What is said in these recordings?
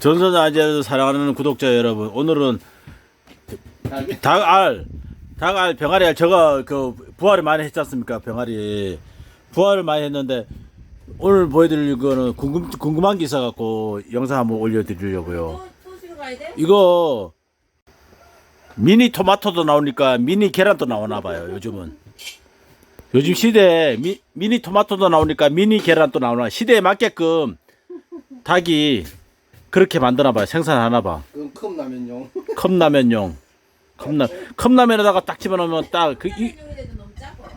전선 아재를 사랑하는 구독자 여러분, 오늘은 닭알, 닭알, 병아리 알, 제가 그 부활을 많이 했지 않습니까? 병아리. 부활을 많이 했는데, 오늘 보여드릴 거는 궁금, 궁금한 게 있어갖고 영상 한번 올려드리려고요. 이거 미니 토마토도 나오니까 미니 계란도 나오나 봐요, 요즘은. 요즘 시대에 미, 미니 토마토도 나오니까 미니 계란도 나오나 시대에 맞게끔 닭이 그렇게 만드나 봐요. 생산하나 봐. 그건 컵라면용. 컵라면용. 컵라 컵라면에다가 딱 집어넣으면 딱 그 이, 용이라도 너무 작아.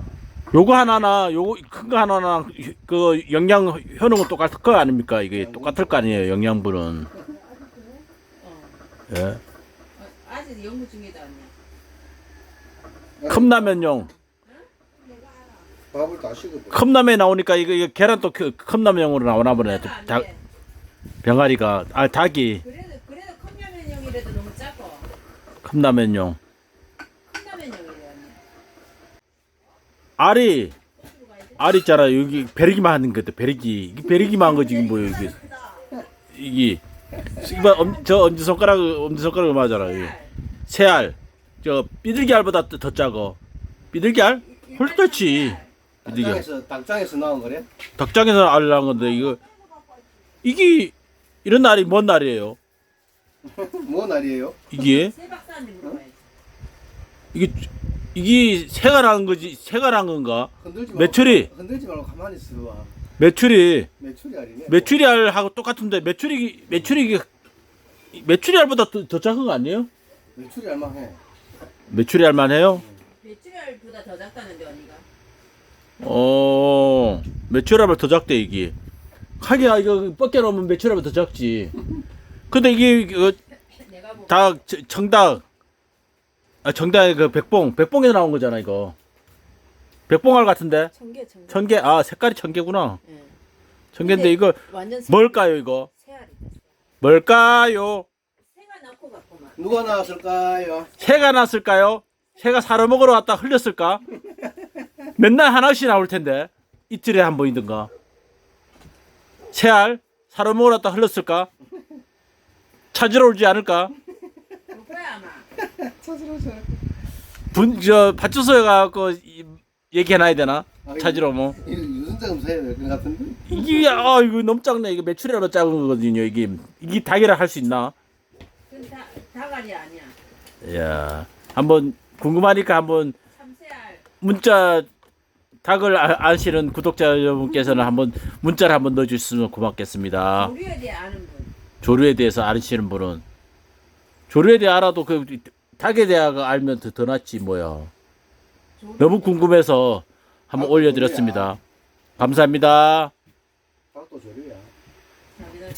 요거 하나나 요거 큰 거 하나나 그 영양 효능은 똑같을 거 아닙니까? 이게 똑같을 거 아니에요, 영양분은. 예. 어, 아직 연구 중이다 언니. 컵라면용. 밥을 다 식어. 컵라면에 나오니까 이거, 이거 계란도 그 컵라면용으로 나오나 보네. 안 닭, 돼. 병아리가 아 닭이. 그래도 그래도 컵라면용이라도 너무 작아. 컵라면용. 컵라면용이래. 알이? 알 있잖아. 여기 베리기만 하는 거다 베리기. 이게 베리기만 한 거지 이게 뭐야 이게. 이게 엄, 저 엄지 손가락 엄지 손가락 맞아라 이게 새알. 저 삐들기 알보다 더, 더 작어. 삐들기 알? 홀떡지 삐들기 알. 닭장에서 닭장에서 나온 거래? 닭장에서 알 나온 건데 이거 이게 이런 날이 뭔 날이에요 뭐 날이에요? 이게 세 박사한테 물어봐야지. 이게 이게 새가 난 거지 새가 난 건가 흔들지 말고. 메추리. 흔들지 말고 가만히 있어. 봐. 메추리 메추리 알이네. 메추리 알하고 똑같은데 메추리 메추리 메추리 알보다 더, 더 작은 거 아니에요? 메추리 알만 해. 메추리 알만 해요? 메추리알보다 더 작다는데 언니가. 어 메추리 알보다 더 작대 이게 하기야 이거 뻗겨 놓으면 메추리 알보다 더 작지 근데 이게 뭐닭 저- 청닭 아 청닭의 그 백봉 백봉에서 나온 거잖아 이거 백봉알 같은데 청개 청개. 천개 아 색깔이 천개구나 예. 천개인데 근데 이거 완전 새- 뭘까요 이거 새알이다. 뭘까요 새가 낳고 갔구만. 누가 나왔을까요? 새가 났을까요? 새가 사러 먹으러 왔다 흘렸을까? 맨날 하나씩 나올 텐데 이틀에 한 번이든가 새알 사러 먹으러 왔다 흘렸을까? 찾으러 오지 않을까? 올 거야 아마. 찾으러 오세요. 분저 파출소에 가고 얘기해놔야 되나? 아, 찾으러 뭐 사야 될 것 같은데? 이게 아 이거 너무 작네 이거 매출이라도 작은 거거든요 이게 이게 닭이라 할 수 있나? 그건 다 다갈이 아니야. 야 한번 궁금하니까 한번 참새알. 문자 닭을 아- 아시는 구독자 여러분께서는 한번 문자를 한번 넣어주시면 고맙겠습니다. 조류에 대해 아는 분. 조류에 대해서 아시는 분은 조류에 대해 알아도 그 닭에 대해 알면 더, 더 낫지 뭐야. 너무 궁금해서 한번 올려드렸습니다. 감사합니다. 닭도 조류야. 자기들